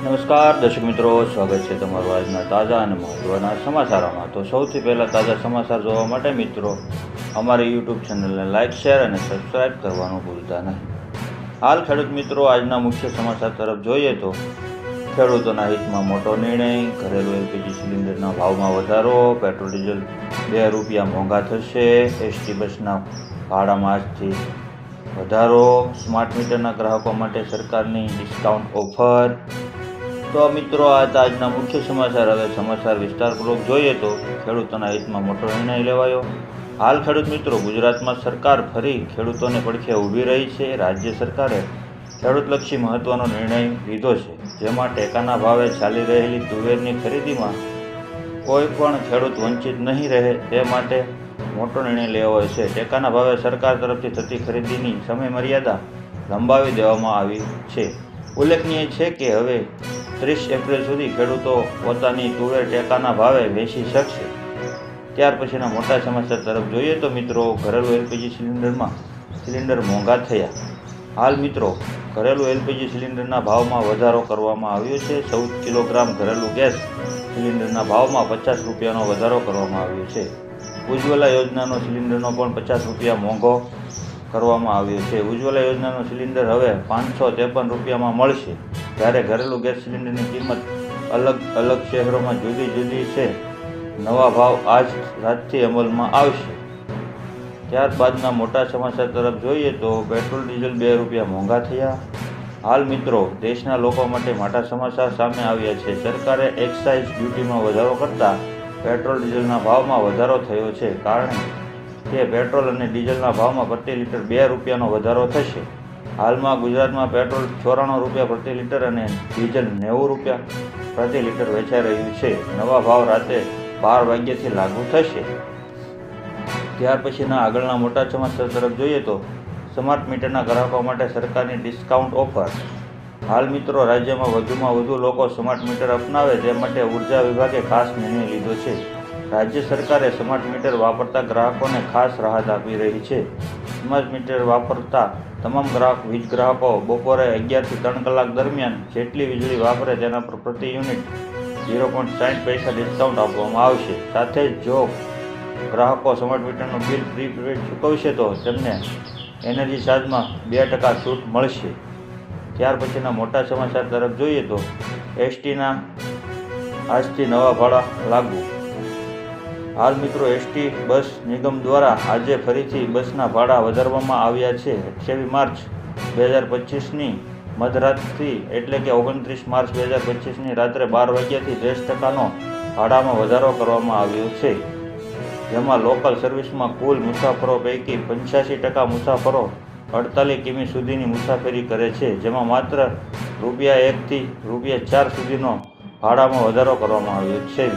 નમસ્કાર, દર્શક મિત્રો, સ્વાગત છે તમારું આજના તાજા અને મહત્વના સમાચારોમાં. તો સૌથી પહેલાં તાજા સમાચાર જોવા માટે મિત્રો, અમારી યુટ્યુબ ચેનલને લાઇક શેર અને સબસ્ક્રાઇબ કરવાનું ભૂલતા નહીં. હાલ ખેડૂત મિત્રો, આજના મુખ્ય સમાચાર તરફ જોઈએ તો, ખેડૂતોના હિતમાં મોટો નિર્ણય, ઘરેલું એલપીજી સિલિન્ડરના ભાવમાં વધારો, પેટ્રોલ, ડીઝલ બે રૂપિયા મોંઘા થશે, એસટી બસના ભાડામાં આજથી વધારો, સ્માર્ટ મીટરના ગ્રાહકો માટે સરકારની ડિસ્કાઉન્ટ ઓફર તો મિત્રો, આ હતા આજના મુખ્ય સમાચાર. હવે સમાચાર વિસ્તારપૂર્વક જોઈએ તો ખેડૂતોના હિતમાં મોટો નિર્ણય લેવાયો. હાલ ખેડૂત મિત્રો, ગુજરાતમાં સરકાર ફરી ખેડૂતોને પડખે ઊભી રહી છે. રાજ્ય સરકારે ખેડૂતલક્ષી મહત્વનો નિર્ણય લીધો છે. જેમાં ટેકાના ભાવે ચાલી રહેલી તુવેરની ખરીદીમાં કોઈ પણ ખેડૂત વંચિત નહીં રહે તે માટે મોટો નિર્ણય લેવાયો છે. ટેકાના ભાવે સરકાર તરફથી થતી ખરીદીની સમય મર્યાદા લંબાવી દેવામાં આવી છે. ઉલ્લેખનીય છે કે હવે ત્રીસ એપ્રિલ સુધી ખેડૂતો પોતાની તુવેર ટેકાના ભાવે વેચી શકશે. ત્યાર પછીના મોટા સમાચાર તરફ જોઈએ તો મિત્રો, ઘરેલું એલપીજી સિલિન્ડરમાં સિલિન્ડર મોંઘા થયા. હાલ મિત્રો, ઘરેલું એલપીજી સિલિન્ડરના ભાવમાં વધારો કરવામાં આવ્યો છે. ચૌદ કિલોગ્રામ ઘરેલું ગેસ સિલિન્ડરના ભાવમાં પચાસ રૂપિયાનો વધારો કરવામાં આવ્યો છે. ઉજ્જવલા યોજનાનો સિલિન્ડરનો પણ પચાસ રૂપિયા મોંઘો કરવામાં આવ્યો છે. ઉજ્જવલા યોજનાનો સિલિન્ડર હવે પાંચસો ત્રેપન રૂપિયામાં મળશે. જ્યારે ઘરેલું ગેસ સિલિન્ડરની કિંમત અલગ અલગ શહેરોમાં જુદી જુદી છે. નવા ભાવ આજ રાતથી અમલમાં આવશે. ત્યારબાદના મોટા સમાચાર તરફ જોઈએ તો પેટ્રોલ, ડીઝલ બે રૂપિયા મોંઘા થયા. હાલ મિત્રો, દેશના લોકો માટે મોટા સમાચાર સામે આવ્યા છે. સરકારે એક્સાઇઝ ડ્યુટીમાં વધારો કરતાં પેટ્રોલ, ડીઝલના ભાવમાં વધારો થયો છે. કારણ કે પેટ્રોલ અને ડીઝલના ભાવમાં પ્રતિ લીટર બે રૂપિયાનો વધારો થશે. હાલમાં ગુજરાતમાં પેટ્રોલ ચોરાણું રૂપિયા પ્રતિ લીટર અને ડીઝલ નેવું રૂપિયા પ્રતિ લીટર વેચાઈ રહ્યું છે. નવા ભાવ રાતે બાર વાગ્યાથી લાગુ થશે. ત્યાર પછીના આગળના મોટા સમાચાર તરફ જોઈએ તો સ્માર્ટ મીટરના ગ્રાહકો માટે સરકારની ડિસ્કાઉન્ટ ઓફર. હાલ મિત્રો રાજ્યમાં વધુમાં વધુ લોકો સ્માર્ટ મીટર અપનાવે તે માટે ઊર્જા વિભાગે ખાસ નિર્ણય લીધો છે. રાજ્ય સરકારે સ્માર્ટ મીટર વાપરતા ગ્રાહકોને ખાસ રાહત આપી રહી છે. સ્માર્ટ મીટર વાપરતા તમામ ગ્રાહક વીજ ગ્રાહકો બપોરે અગિયારથી ત્રણ કલાક દરમિયાન જેટલી વીજળી વાપરે તેના પર પ્રતિ યુનિટ ઝીરો પોઈન્ટ સાઠ પૈસા ડિસ્કાઉન્ટ આપવામાં આવશે. સાથે જ ગ્રાહકો સ્માર્ટ મીટરનું બિલ પ્રીપેડ ચૂકવશે તો તેમને એનર્જી ચાર્જમાં બે ટકા છૂટ મળશે. ત્યાર પછીના મોટા સમાચાર તરફ જોઈએ તો એસટીના આજથી નવા ભાડા લાગુ. હાલ મિત્રો એસટી બસ નિગમ દ્વારા આજે ફરીથી બસના ભાડા વધારવામાં આવ્યા છે. અઠ્યાવીસ માર્ચ બે હજાર પચીસની મધરાતથી એટલે કે ઓગણત્રીસ માર્ચ બે હજાર પચીસની રાત્રે બાર વાગ્યાથી દસ ટકાનો ભાડામાં વધારો કરવામાં આવ્યો છે. જેમાં લોકલ સર્વિસમાં કુલ મુસાફરો પૈકી પંચ્યાસી ટકા મુસાફરો અડતાલીસ કિમી સુધીની મુસાફરી કરે છે. જેમાં માત્ર રૂપિયા એકથી રૂપિયા ચાર સુધીનો ભાડામાં વધારો કરવામાં આવ્યો છે.